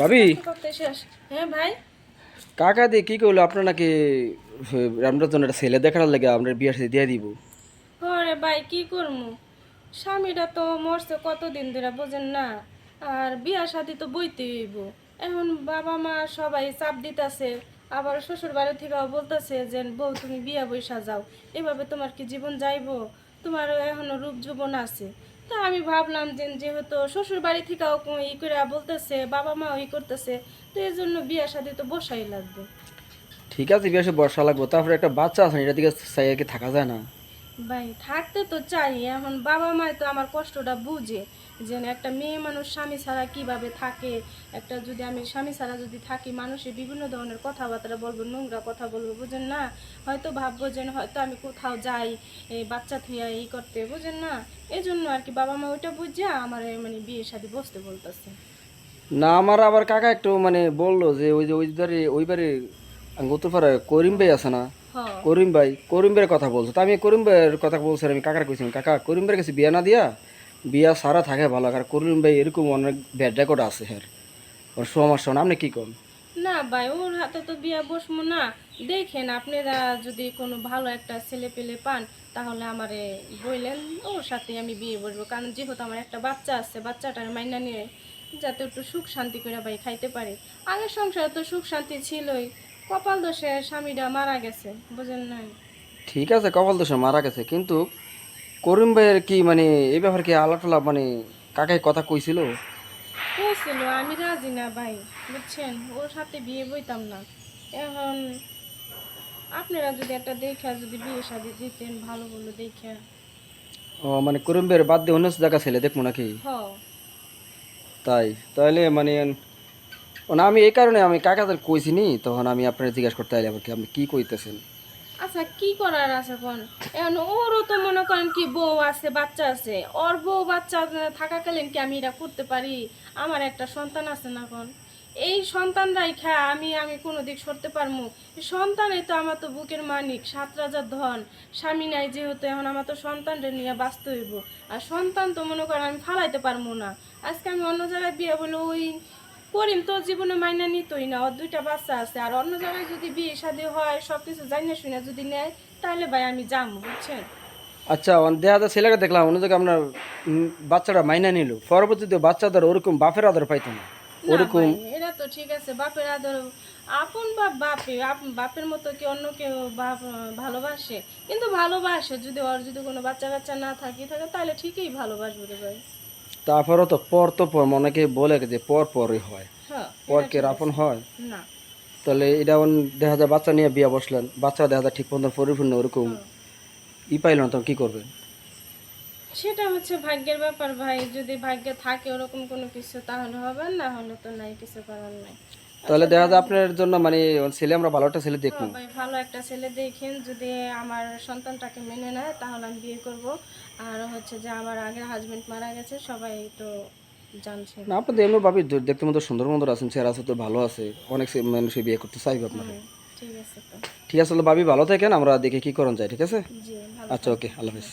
ভাবি? করতে শেষ হ্যাঁ ভাই? কাকা দিয়ে কি করল আপনার নাকি আপনার জন্য একটা ছেলে দেখার লাগে আমরা বিয়ের সাথে দিয়ে দিব। হরে ভাই কি করব স্বামীটা তো মরছে কতদিন ধরে বোঝেন না? আর বিয়া শাদি তো বইতে হইব। এখন বাবা মা সবাই চাপ দিতেছে আবার শ্বশুর বাড়ি থেকেও বলতেছে যে বউ তুমি বিয়া বৈশা যাও। এভাবে তোমার কি জীবন যাইবো? তোমার এখনও রূপ যৌবন আছে। তা আমি ভাবলাম যে যেহেতু শ্বশুর বাড়ি থেকেও ই করে বলতেছে বাবা মাও ই করতেছে তো এই জন্য বিয়ে সাথে তো বসাই লাগবে। ঠিক আছে বিয়ে সে বর্ষা লাগবে। তারপরে একটা বাচ্চা আছে এটা দিকে চাইয়া কি থাকা যায় না। ভাই থাকতে তো চাই এখন বাবা মায় তো আমার কষ্টটা বুঝে। যে একটা মেয়ে মানুষ স্বামী ছাড়া কীভাবে থাকে? একটা যদি আমি স্বামী ছাড়া যদি থাকি মানুষে বিভিন্ন ধরনের কথাবার্তা বলব নোংরা কথা বলব বুঝেন না? হয়তো ভাববো যে হয়তো আমি কোথাও যাই এই বাচ্চা থুয়া এই করতে বুঝেন না? এই জন্য আর কি বাবা মা ওইটা বুঝে আমার মানে বিয়ে শাদি বসতে বলতেছে। না আমার আবার কাকা একটু মানে বলল যে ওই যে ওইবারে ওইবারে গতপাড়া করিম ভাই আছে না? করিম ভাই করিম ভাইয়ের কথা বলছো। তা আমি করিম ভাইয়ের কথা বলছি আমি কাকার কইছি কাকা করিম ভাইয়ের কাছে বিয়া না দিয়া বিয়া সারা থাকে ভালো আর করিম ভাই এরকম অনেক ব্যাড রেকর্ড আছে হ্যাঁ ওর সমস্যা না আপনি কী কন? না ভাই ওর হাতে তো বিয়া বসবো না। দেখেন আপনারা যদি কোনো ভালো একটা ছেলে পেলে পান তাহলে আমারে বললেন ওর সাথে আমি বিয়ে বসবো। কারণ যেহেতু আমার একটা বাচ্চা আছে বাচ্চাটার মাইনা নিয়ে যাতে একটু সুখ শান্তি করে ভাই খাইতে পারে। আগের সংসারে তো সুখ শান্তি ছিলই। কপাল দোষে স্বামীটা মারা গেছে বুঝেন না ঠিক আছে কপাল দোষে মারা গেছে কিন্তু করিম ভাইয়ের কি মানে এই ব্যাপারে কি আলাপ টালাপ মানে কাকাই কথা কইছিল? হয়েছিল আমি রাজি না ভাই বুঝছেন? ওর সাথে বিয়ে বইতাম না। এখন আপনারা যদি একটা দেখা যদি বিয়ে শাদি দিতেন ভালো বলে দেখা। ও মানে করিম ভাইয়ের বাদ দিয়ে অন্য জায়গা ছেলে দেখব নাকি? হ। তাই তাহলে মানে আমি এই কারণে আমি কাকাদের কইছি নি তখন আমি আপনার জিজ্ঞাসা করতে আইলাম আর কি আপনি কি কইতেছেন? আচ্ছা কি করার আছে কোন এখন ওরও তো মনে করেন কি বউ আছে, বাচ্চা আছে। ওর বউ বাচ্চা থাকাকালীন কি আমি এটা করতে পারি? আমার একটা সন্তান আছে না কোন এই সন্তান রাইখা আমি আমি কোনো দিক সরতে পারব সন্তানই তো আমার তো বুকের মানিক সাত রাজার ধন। স্বামী নাই যেহেতু, এখন আমার তো সন্তানটা নিয়ে বাঁচতে হইব। আর সন্তান তো মনে করেন আমি ফালাইতে পারব না। আজকে আমি অন্য জায়গায় বিয়ে বলে ওই করিম তো জীবনে মাইনা নিতই না ওর দুইটা বাচ্চা আছে। আর অন্য জায়গায় যদি বিয়ে শাদী হয় সব কিছু জানিয়ে শুনে যদি নেয় তাহলে ভাই আমি যাব বুঝছেন? আচ্ছা দেখা ছেলেকে দেখলাম অন্য জায়গায় আপনার বাচ্চাটা মাইনা নিল। পরবর্তীতে বাচ্চাদের ওরকম বাপের আদর পাইতো না। ওরকম এরা তো ঠিক আছে বাপের আদর। আপন বাপ বাপে বাপের মতো কি অন্য কেউ বাপ ভালোবাসে? কিন্তু ভালোবাসে যদি ওর যদি কোনো বাচ্চা কাচ্চা না থাকি থাকে তাহলে ঠিকই ভালোবাসবে ভাই। তারপরও তো পর তো পর অনেকে বলে যে পর পরই হয়। হ্যাঁ পর কে রাপন হয়? না। তাহলে এটা দেখা যায় বাচ্চা নিয়ে বিয়ে বসলেন বাচ্চা দেখা যায় ঠিক মতন পরিপূর্ণ ওরকম ই পাইল না তখন কি করবেন? সেটা হচ্ছে ভাগ্যের ব্যাপার ভাই যদি ভাগ্যে থাকে ওরকম কোনো কিছু তাহলে হবে না হলে তো নাই কিছু করার নাই। তাহলে দেখা যায় আপনার জন্য মানে ছেলে আমরা ভালো একটা ছেলে দেখব। ভাই ভালো একটা ছেলে দেখেন। যদি আমার সন্তানটাকে মেনে নেয় তাহলে আমি বিয়ে করব। আর হচ্ছে যে আমার আগের হাজবেন্ড মারা গেছে সবাই তো জানছে। না আপনাদের এমনি ভাবি দেখতে মতো সুন্দর মতো আছেন চেহারা তো ভালো আছে। অনেক বিয়ে করতে চাইবে ঠিক আছে তো। ঠিক আছে ভাবি ভালো থাকেন আমরা দেখে কি করণ যায় ঠিক আছে? আচ্ছা ওকে আল্লাহ হাফিজ।